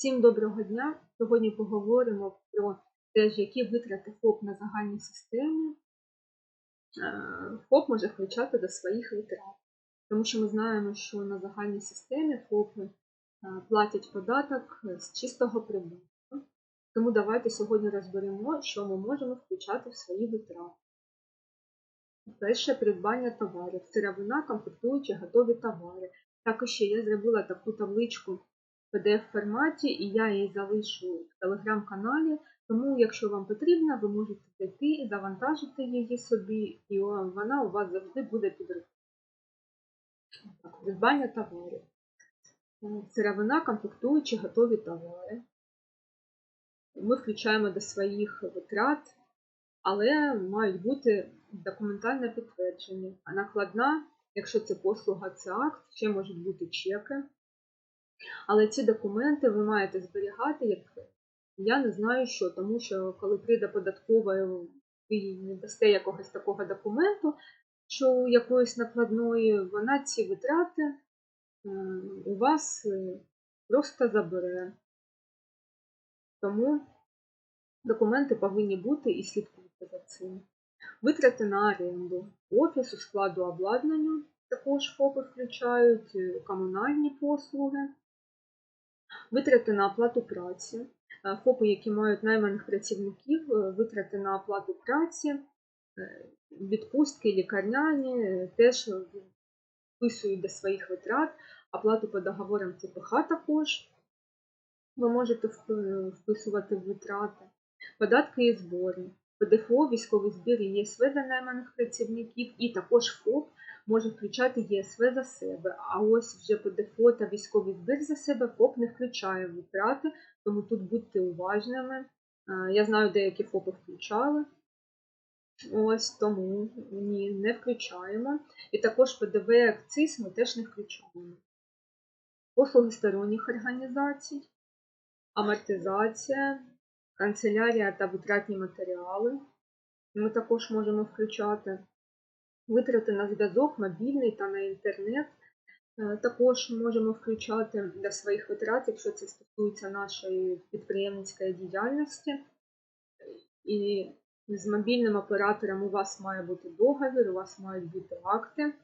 Всім доброго дня! Сьогодні поговоримо про те, які витрати ФОП на загальній системі е, ФОП може включати до своїх витрат. Тому що ми знаємо, що на загальній системі ФОПи е, платять податок з чистого прибутку. Тому давайте сьогодні розберемо, що ми можемо включати в свої витрати. Перше придбання товарів, сировина, комплектуючі, готові товари. Також ще я зробила таку табличку PDF-форматі, і я її залишу в телеграм-каналі. Тому, якщо вам потрібно, ви можете зайти і завантажити її собі, і вона у вас завжди буде під рукою. Придбання товарів. Сировина, комплектуючі, готові товари. Ми включаємо до своїх витрат, але мають бути документальне підтвердження. А накладна, якщо це послуга, це акт, ще можуть бути чеки. Але ці документи ви маєте зберігати, як я не знаю що, тому що коли прийде податкова, ви не дасте якогось такого документу, що якоїсь накладної, вона ці витрати у вас е, просто забере. Тому документи повинні бути і слідкуйте за цим. Витрати на оренду, офісу, складу обладнання, також ФОПи включають, е, комунальні послуги. Витрати на оплату праці. ФОПи, які мають найманих працівників, е, витрати на оплату праці, е, відпустки, лікарняні теж вписують до своїх витрат, оплату по договорам ЦПХ також ви можете вписувати витрати, податки і збори, ПДФО, військовий збір і ЄСВ за найманих працівників, і також ФОП може включати ЄСВ за себе. А ось вже ПДФО та військовий збір за себе ФОП не включає витрати, тому тут будьте уважними. Я знаю, деякі ФОПи включали. Ось тому ні, не включаємо. І також ПДВ акциз ми теж не включаємо. Послуги сторонніх організацій, амортизація, канцелярія та витратні матеріали. Ми також можемо включати. Витрати на зв'язок, мобільний та на інтернет. Е, також можемо включати для своїх витрат, якщо це стосується нашої підприємницької діяльності. І з мобільним оператором у вас має бути договір, у вас мають бути акти,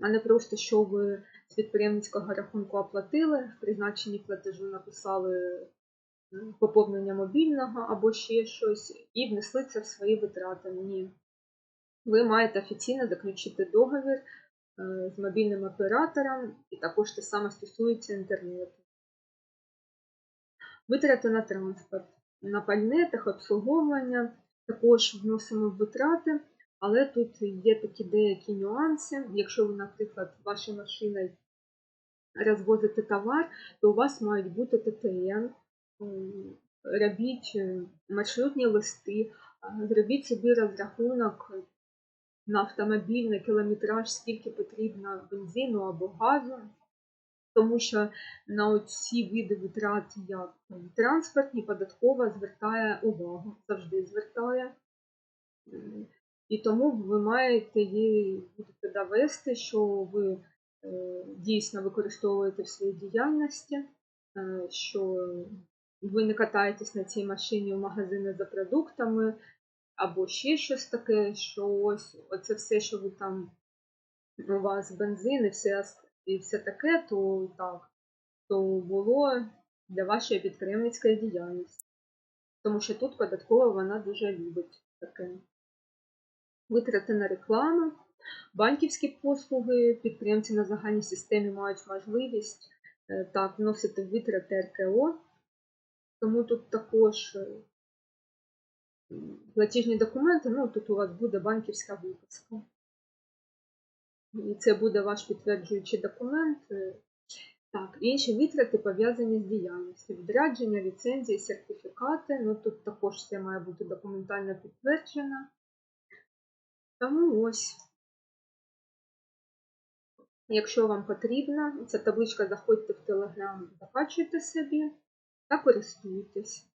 а не просто, що ви з підприємницького рахунку оплатили, в призначенні платежу написали поповнення мобільного або ще щось, і внесли це в свої витрати. Ні ви маєте офіційно заключити договір е, з мобільним оператором, і також те саме стосується інтернету. Витрати на транспорт, на пальне, техобслуговування також вносимо витрати, але тут є такі деякі нюанси. Якщо ви, наприклад, вашою машиною розвозите товар, то у вас мають бути ТТН, робіть е, маршрутні листи, зробіть собі розрахунок на автомобільний кілометраж, скільки потрібно бензину або газу, тому що на ці види витрат, як транспортні, податкова звертає увагу, завжди звертає. І тому ви маєте її будете довести, що ви е, дійсно використовуєте в своїй діяльності, е, що ви не катаєтесь на цій машині в магазини за продуктами, або ще щось таке, що ось оце все, що ви там у вас бензин і все, і все таке, то так, то було для вашої підприємницької діяльності. Тому що тут податкова вона дуже любить таке. Витрати на рекламу, банківські послуги, підприємці на загальній системі мають можливість е, так, вносити витрати РКО, тому тут також е, платіжні документи, ну тут у вас буде банківська виписка. І це буде ваш підтверджуючий документ. Так, інші витрати пов'язані з діяльністю. Відрядження, ліцензії, сертифікати. Ну тут також все має бути документально підтверджено. Тому ось, якщо вам потрібно, ця табличка заходьте в Telegram, закачуйте собі та користуйтесь.